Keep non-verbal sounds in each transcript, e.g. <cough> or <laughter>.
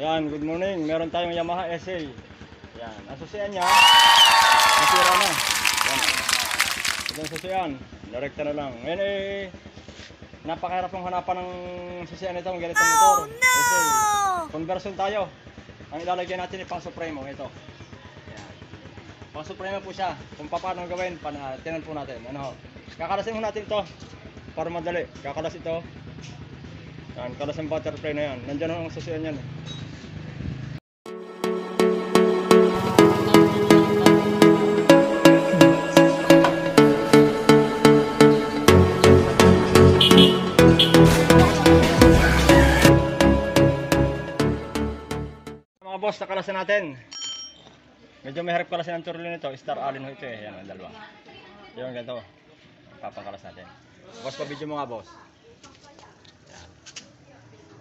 Ayan, good morning. Meron tayong Yamaha SA. Ayan, ang susian niya, nasira na. Ayan. Ito ang susian. Direkta na lang. Ngayon eh, napakahirap ng hanapan ng susian nito, ng ganitong motor. SA. Conversion tayo. Ang ilalagay natin ay pang Supremo, ito. Ayan. Pang Supremo po siya. Kung paano gawin, pana, tinan po natin. Ano, kakalasin mo natin ito para madali. Kakalas ito. Yan, kalas ang butterfly na yan. Nandiyan ang susian yan. eh. Mga boss, nakalasan natin. Medyo may harap kalasin ang turlin nito. Star Allen ho ito eh. Yan ang dalawa. Yung ganito. Papakalas natin. Boss, pa-video mo nga boss.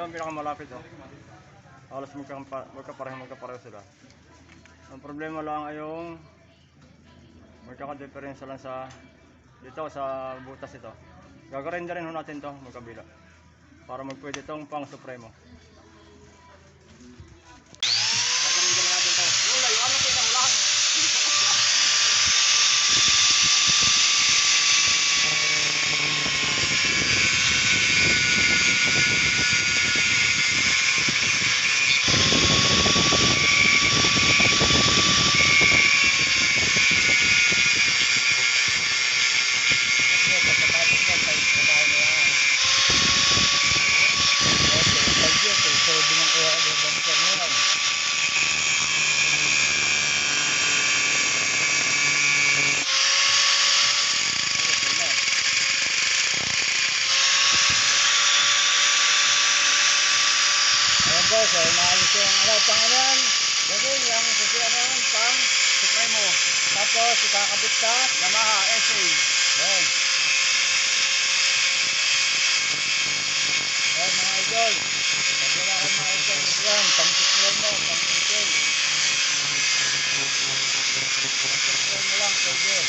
Ito ang pinakamalapit oh. Halos magkakampa- magkapareho magkapareho sila. Ang problema lang ay yung magkakadiferensya lang sa dito sa butas ito. Gagawin rin ho natin to magkabila para magpwede itong pang supremo. Gagawin din natin to. Ulay, ano po ito? Ulan! Ay maayos yung ano, pang ano yan. Gagawin yung susiyan yan, pang Supremo. Tapos, ikakabit sa Yamaha SA. Yan. Yan mga idol. Pag wala kang mga idol, yan, pang Supremo. Pang Supremo lang, pwede.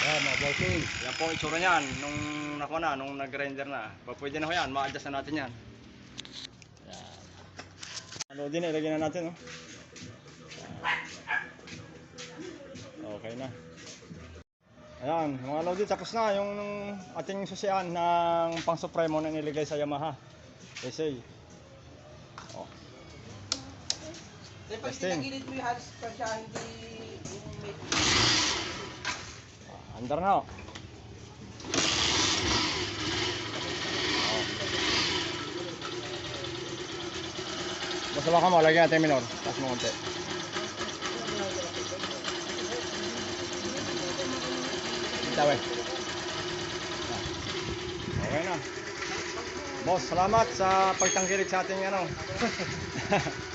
Yan, mga boss na. Bossing. Yan po itsura niyan nung nakuha na, nung nag-render na. Pa pwede na ho yan, ma-adjust na natin yan. Yan. Ano din, ilagay na natin, no? Yan. Okay na. Ayan, mga lodi, tapos na yung ating susian ng pang supremo na nilagay sa Yamaha. SA. Oh. Eh, pag Testing. tinagilid mo yung halos pa siya, hindi yung may... Andar na. oh. Basta baka mo, lagyan natin minor. Tapos mo konti. Tawe. Okay na. Boss, salamat sa pagtangkilik sa ating ano. <laughs>